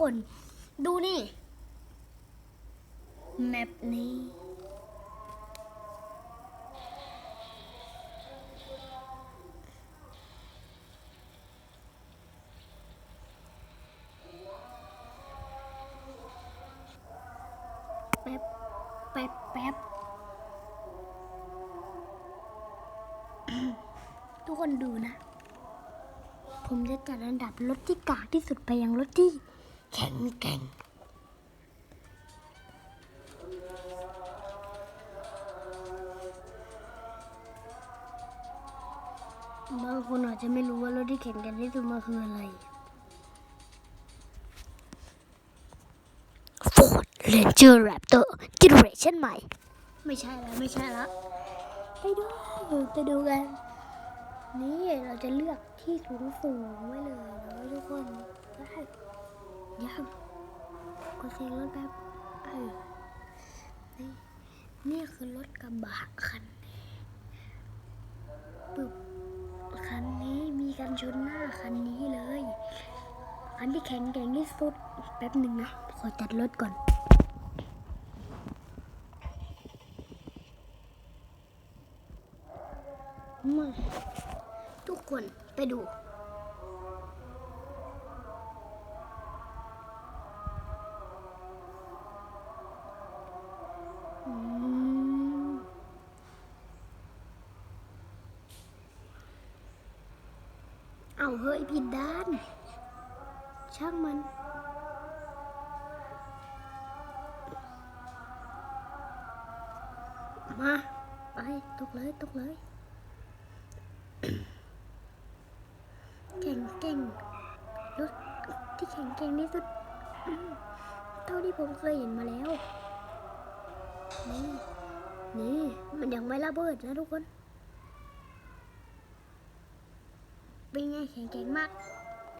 คน ดูนี่ แมปนี้ แป๊บ แป๊บ แป๊บ ทุกคนดูนะ ผมจะจัดอันดับรถที่กากที่สุดไปยังรถที่ แข็งแกร่งบางคนอาจจะไม่รู้ว่ารถที่แข่งกันที่สุดมันคืออะไร Ford Ranger Raptor Generation ใหม่ ไม่ใช่แล้วไม่ใช่แล้วไปดูไปดูกัน นี่เราจะเลือกที่สูงสูงๆไว้เลยนะทุกคนได้ ยังกดเสียงรถแป๊บเออนี่นี่คือรถกระบะคันนี้ปึ๊บคันนี้มีกันชนหน้าคันนี้เลย คันที่แข็งแกร่งที่สุดแป๊บหนึ่งนะขอจัดรถก่อนมาทุกคนไปดู เอาเฮ้ยผิดด้าน ช่างมัน มา ไป ตกเลย ตกเลยแข่งเก่งรถที่แข่งเก่งที่สุดอืมเท่าที่ผมเคยเห็นมาแล้ว นี่ นี่ มันยังไม่ระเบิดนะทุกคน เป็นไงแข็งเก่งมาก